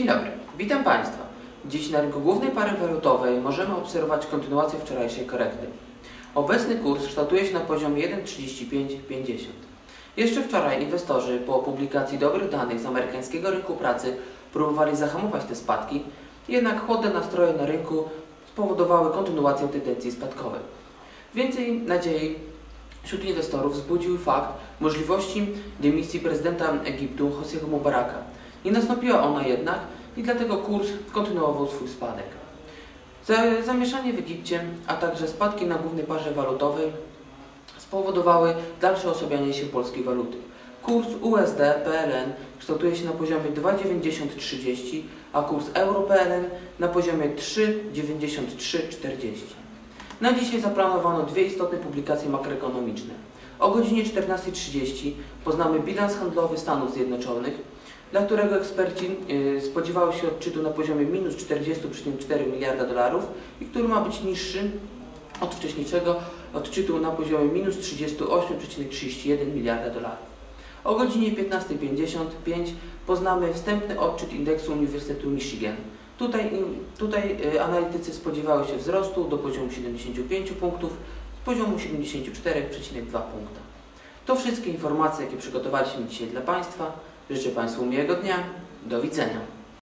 Dzień dobry, witam Państwa. Dziś na rynku głównej pary walutowej możemy obserwować kontynuację wczorajszej korekty. Obecny kurs kształtuje się na poziomie 1,3550. Jeszcze wczoraj inwestorzy po publikacji dobrych danych z amerykańskiego rynku pracy próbowali zahamować te spadki, jednak chłodne nastroje na rynku spowodowały kontynuację tendencji spadkowej. Więcej nadziei wśród inwestorów wzbudził fakt możliwości dymisji prezydenta Egiptu Hosniego Mubaraka. Nie nastąpiła ona jednak i dlatego kurs kontynuował swój spadek. Za- Zamieszanie w Egipcie, a także spadki na głównej parze walutowej spowodowały dalsze osłabianie się polskiej waluty. Kurs USD PLN kształtuje się na poziomie 2,9030, a kurs euro PLN na poziomie 3,9340. Na dzisiaj zaplanowano dwie istotne publikacje makroekonomiczne. O godzinie 14.30 poznamy bilans handlowy Stanów Zjednoczonych, dla którego eksperci y, spodziewały się odczytu na poziomie minus 40,4 miliarda dolarów i który ma być niższy od wcześniejszego odczytu na poziomie minus 38,31 miliarda dolarów. O godzinie 15.55 poznamy wstępny odczyt indeksu Uniwersytetu Michigan. Tutaj, tutaj y, analitycy spodziewały się wzrostu do poziomu 75 punktów z poziomu 74,2 punkta. To wszystkie informacje, jakie przygotowaliśmy dzisiaj dla Państwa. Życzę Państwu miłego dnia. Do widzenia.